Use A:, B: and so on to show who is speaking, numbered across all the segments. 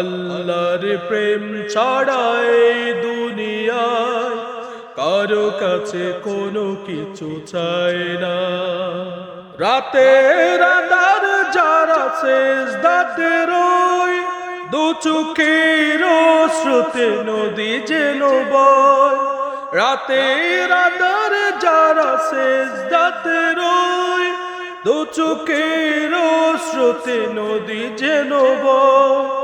A: আল্লাহর প্রেম ছাড়া এই দুনিয়ায় কারও কাছে কোনো কিছু চায় না। রাতে রাতার যারা শেষ দাতে রই দু চোখের শ্রুতে নদী যেন বয়। রাতে রাতার যারা শেষ দাতে রই দু চোখের শ্রুতে নদী যেন বয়।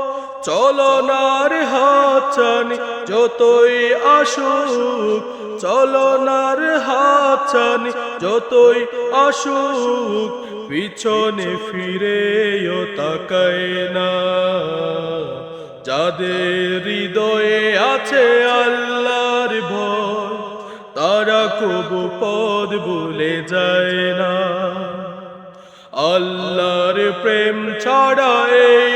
A: চলনার হাচানি যতই আসুক চলনার হাচানি যতই আসুক, পিছনে ফিরেও তাকায় না। যাদের হৃদয়ে আছে আল্লাহর ভয়, তারা কবু পদ ভুলে যায় না। আল্লাহর প্রেম ছাড়া এই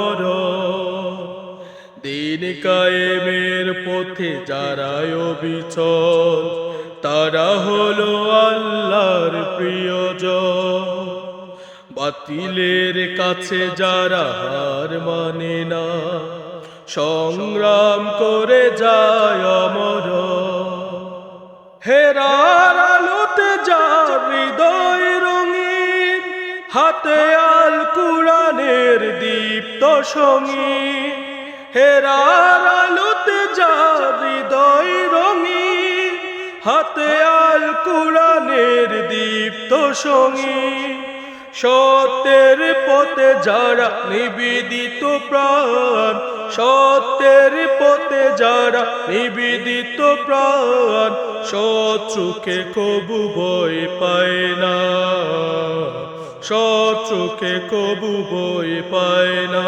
A: কায়েমের পথে যারা বিচল তারা হলো আল্লাহর প্রিয়জন। বাতিলের কাছে যারা হার মানে না, সংগ্রাম করে যায় অমর। হেরার আলোতে যার হৃদয় রঙিন, হাতে আল কুরানের দীপ্ত সঙ্গী হেরার আলোতে যার হৃদয় রঙিন হাতে আল কুরানের দীপ্ত সঙ্গী। সত্যের পথে যারা নিবেদিত প্রাণ, সত্যের পথে যারা নিবেদিত প্রাণ, শত্রুকে কবু বই পায় না। শত্রুকে কবু বই পায় না।